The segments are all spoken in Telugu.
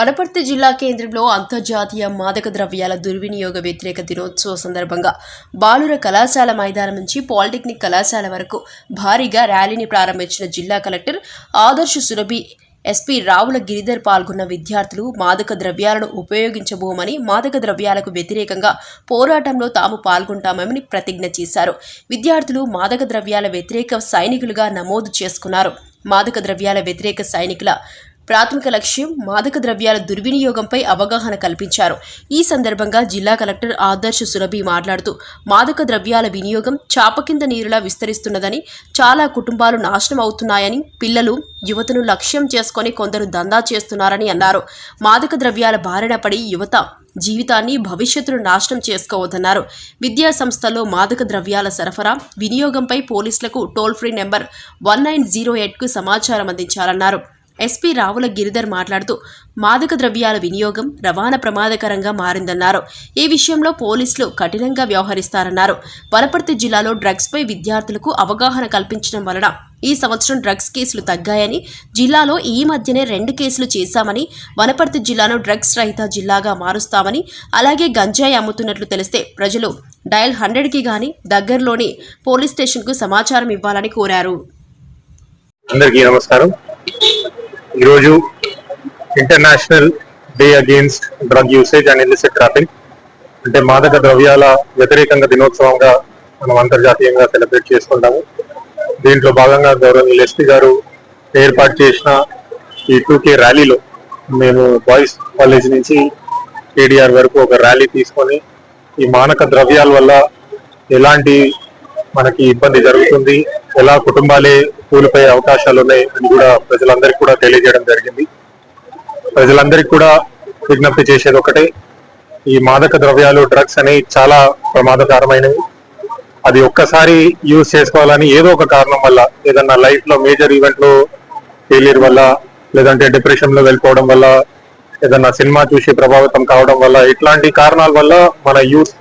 వనపర్తి జిల్లా కేంద్రంలో అంతర్జాతీయ మాదక ద్రవ్యాల దుర్వినియోగ వ్యతిరేక దినోత్సవ సందర్భంగా బాలుర కళాశాల మైదానం నుంచి పాలిటెక్నిక్ కళాశాల వరకు భారీగా ర్యాలీని ప్రారంభించిన జిల్లా కలెక్టర్ ఆదర్శ సురభి ఎస్పీ రావుల గిరిధర్ పాల్గొన్న విద్యార్థులు మాదక ద్రవ్యాలను ఉపయోగించబోమని మాదక ద్రవ్యాలకు వ్యతిరేకంగా పోరాటంలో తాము పాల్గొంటామని ప్రతిజ్ఞ చేశారు. విద్యార్థులు మాదక ద్రవ్యాల వ్యతిరేక సైనికులుగా నమోదు చేసుకున్నారు. మాదక ద్రవ్యాల వ్యతిరేక సైనికుల ప్రాథమిక లక్ష్యం మాదక ద్రవ్యాల దుర్వినియోగంపై అవగాహన కల్పించారు. ఈ సందర్భంగా జిల్లా కలెక్టర్ ఆదర్శ సురభి మాట్లాడుతూ మాదక ద్రవ్యాల వినియోగం చాప కింద నీరులా విస్తరిస్తున్నదని చాలా కుటుంబాలు నాశనం అవుతున్నాయని పిల్లలు యువతను లక్ష్యం చేసుకొని కొందరు దందా చేస్తున్నారని అన్నారు. మాదక ద్రవ్యాల బారిన పడి యువత జీవితాన్ని భవిష్యత్తును నాశనం చేసుకోవద్దన్నారు. విద్యా సంస్థలో మాదక ద్రవ్యాల సరఫరా వినియోగంపై పోలీసులకు toll free number one nine zero ఎయిట్కు సమాచారం అందించాలన్నారు. ఎస్పీ రావుల గిరిధర్ మాట్లాడుతూ మాదక ద్రవ్యాల వినియోగం రవాణా ప్రమాదకరంగా మారిందన్నారు. ఈ విషయంలో పోలీసులు కఠినంగా వ్యవహరిస్తారన్నారు. వనపర్తి జిల్లాలో డ్రగ్స్పై విద్యార్థులకు అవగాహన కల్పించడం వలన ఈ సంవత్సరం డ్రగ్స్ కేసులు తగ్గాయని జిల్లాలో ఈ మధ్యనే రెండు కేసులు చేశామని వనపర్తి జిల్లాను డ్రగ్స్ రహిత జిల్లాగా మారుస్తామని అలాగే గంజాయి అమ్ముతున్నట్లు తెలిస్తే ప్రజలు డయల్ హండ్రెడ్కి గాని దగ్గరలోని పోలీస్ స్టేషన్కు సమాచారం ఇవ్వాలని కోరారు. అందరికీ నమస్కారం. ఈరోజు international day against drug usage and illicit traffic అంటే మాదక ద్రవ్యాల వ్యతిరేకంగా దినోత్సవంగా మనం అంతర్జాతీయంగా సెలబ్రేట్ చేసుకుంటాము. దీంట్లో భాగంగా గౌరవనీయులు ఎస్పీ గారు ఏర్పాటు చేసిన ఈ టూకే ర్యాలీలో మేము బాయ్స్ కాలేజ్ నుంచి కేడిఆర్ వరకు ఒక ర్యాలీ తీసుకొని ఈ మానక ద్రవ్యాల వల్ల ఎలాంటి మనకి ఇబ్బంది జరుగుతుంది. ఎలా కుటుంబాలే కూలిపోయే అవకాశాలు ఉన్నాయి అని కూడా ప్రజలందరికీ కూడా తెలియజేయడం జరిగింది. ప్రజలందరికీ కూడా విజ్ఞప్తి చేసేది ఒకటే ఈ మాదక ద్రవ్యాలు డ్రగ్స్ అనేవి చాలా ప్రమాదకరమైనవి. అది ఒక్కసారి యూజ్ చేసుకోవాలని ఏదో ఒక కారణం వల్ల ఏదన్నా లైఫ్లో మేజర్ ఈవెంట్లో ఫెయిలియర్ వల్ల లేదంటే డిప్రెషన్లో వెళ్ళిపోవడం వల్ల ఏదన్నా సినిమా చూసి ప్రభావితం కావడం వల్ల ఇట్లాంటి కారణాల వల్ల మన యూత్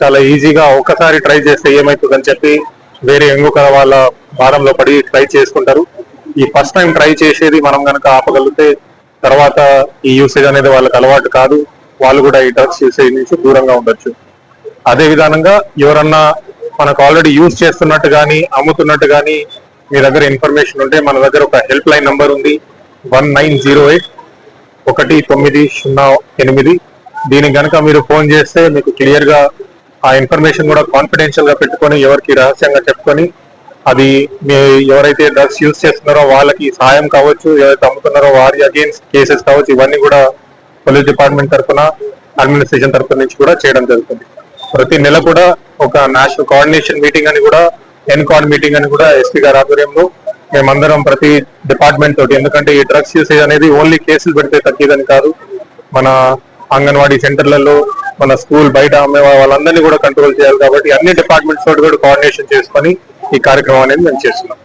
చాలా ఈజీగా ఒక్కసారి ట్రై చేస్తే ఏమవుతుందని చెప్పి వేరే ఇంకొక వాళ్ళ భారంలో పడి ట్రై చేసుకుంటారు. ఈ ఫస్ట్ టైం ట్రై చేసేది మనం కనుక ఆపగలిగితే తర్వాత ఈ యూసేజ్ అనేది వాళ్ళకి అలవాటు కాదు. వాళ్ళు కూడా ఈ డ్రగ్స్ యూసేజ్ నుంచి దూరంగా ఉండొచ్చు. అదే విధానంగా ఎవరన్నా మనకు ఆల్రెడీ యూజ్ చేస్తున్నట్టు కానీ అమ్ముతున్నట్టు కానీ మీ దగ్గర ఇన్ఫర్మేషన్ ఉంటే మన దగ్గర ఒక హెల్ప్ లైన్ నంబర్ ఉంది. వన్ నైన్ జీరో ఎయిట్ ఒకటి తొమ్మిది సున్నా ఎనిమిది. దీనికి కనుక మీరు ఫోన్ చేస్తే మీకు క్లియర్గా ఆ ఇన్ఫర్మేషన్ కూడా కాన్ఫిడెన్షియల్గా పెట్టుకొని ఎవరికి రహస్యంగా చెప్పుకొని అది మీ ఎవరైతే డ్రగ్స్ యూజ్ చేస్తున్నారో వాళ్ళకి సహాయం కావచ్చు ఎవరైతే అమ్ముతున్నారో వారి అగేన్స్ట్ కేసెస్ కావచ్చు ఇవన్నీ కూడా పోలీస్ డిపార్ట్మెంట్ తరఫున అడ్మినిస్ట్రేషన్ తరఫున నుంచి కూడా చేయడం జరుగుతుంది. ప్రతి నెల కూడా ఒక నేషనల్ కోఆర్డినేషన్ మీటింగ్ అని కూడా ఎన్కాన్ మీటింగ్ అని కూడా ఎస్పీ గారి ఆధ్వర్యంలో మేమందరం ప్రతి డిపార్ట్మెంట్ తోటి ఎందుకంటే ఈ డ్రగ్స్ యూసేజ్ అనేది ఓన్లీ కేసులు పెడితే తగ్గేదని కాదు. మన అంగన్వాడీ సెంటర్లలో మన స్కూల్ బయట అమ్మే వాళ్ళందరినీ కూడా కంట్రోల్ చేయాలి కాబట్టి అన్ని డిపార్ట్మెంట్స్ తోటి కూడా కోఆర్డినేషన్ చేసుకొని ఈ కార్యక్రమం అనేది మేము చేస్తున్నాం.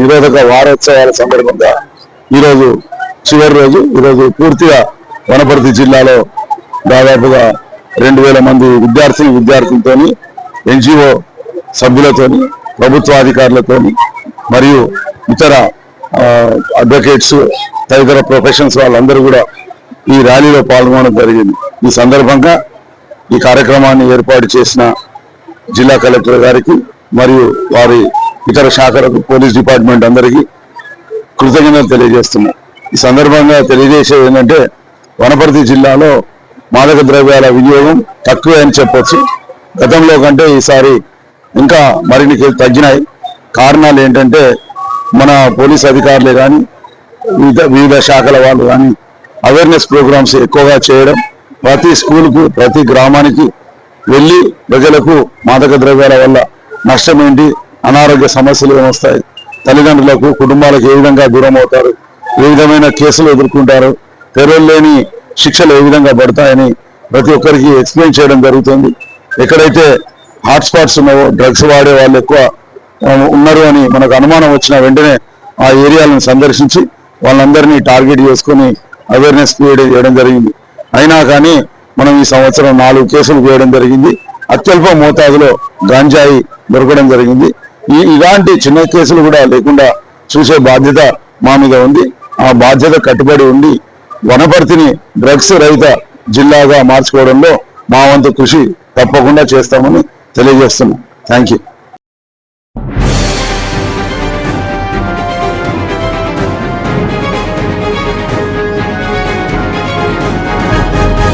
నిరోధక వారోత్సవాల సందర్భంగా ఈరోజు చివరి రోజు ఈరోజు పూర్తిగా వనపర్తి జిల్లాలో దాదాపుగా రెండు వేల మంది విద్యార్థులు విద్యార్థులతోని ఎన్జిఓ సభ్యులతోని ప్రభుత్వాధికారులతోని మరియు ఇతర అడ్వకేట్స్ తదితర ప్రొఫెషన్స్ వాళ్ళందరూ కూడా ఈ ర్యాలీలో పాల్గొనడం జరిగింది. ఈ సందర్భంగా ఈ కార్యక్రమాన్ని ఏర్పాటు చేసిన జిల్లా కలెక్టర్ గారికి మరియు వారి ఇతర శాఖలకు పోలీస్ డిపార్ట్మెంట్ అందరికీ కృతజ్ఞతలు తెలియజేస్తున్నాం. ఈ సందర్భంగా తెలియజేసేది ఏంటంటే వనపర్తి జిల్లాలో మాదక ద్రవ్యాల వినియోగం తక్కువే అని చెప్పొచ్చు. గతంలో కంటే ఈసారి ఇంకా మరిన్ని తగ్గినాయి. కారణాలు ఏంటంటే మన పోలీస్ అధికారులే కానీ వివిధ వివిధ శాఖల వాళ్ళు కానీ అవేర్నెస్ ప్రోగ్రామ్స్ ఎక్కువగా చేయడం ప్రతి స్కూల్కు ప్రతి గ్రామానికి వెళ్ళి ప్రజలకు మాదక ద్రవ్యాల వల్ల నష్టం ఏంటి అనారోగ్య సమస్యలు ఏమొస్తాయి తల్లిదండ్రులకు కుటుంబాలకు ఏ విధంగా దూరం అవుతారు ఏ విధమైన కేసులు ఎదుర్కొంటారు తెరలు లేని శిక్షలు ఏ విధంగా పడతాయని ప్రతి ఒక్కరికి ఎక్స్ప్లెయిన్ చేయడం జరుగుతుంది. ఎక్కడైతే హాట్స్పాట్స్ ఉన్నావో డ్రగ్స్ వాడే వాళ్ళు ఎక్కువ ఉన్నారు అని మనకు అనుమానం వచ్చిన వెంటనే ఆ ఏరియాలను సందర్శించి వాళ్ళందరినీ టార్గెట్ చేసుకొని అవేర్నెస్ క్రియేట్ చేయడం జరిగింది. అయినా కానీ మనం ఈ సంవత్సరం నాలుగు కేసులు వేయడం జరిగింది. అత్యల్ప మోతాదులో గాంజాయి దొరకడం జరిగింది. ఈ ఇలాంటి చిన్న కేసులు కూడా లేకుండా చూసే బాధ్యత మా మీద ఉంది. ఆ బాధ్యత కట్టుబడి ఉండి వనపర్తిని డ్రగ్స్ రహిత జిల్లాగా మార్చుకోవడంలో మా వంతు కృషి తప్పకుండా చేస్తామని తెలియజేస్తున్నాం. Thank you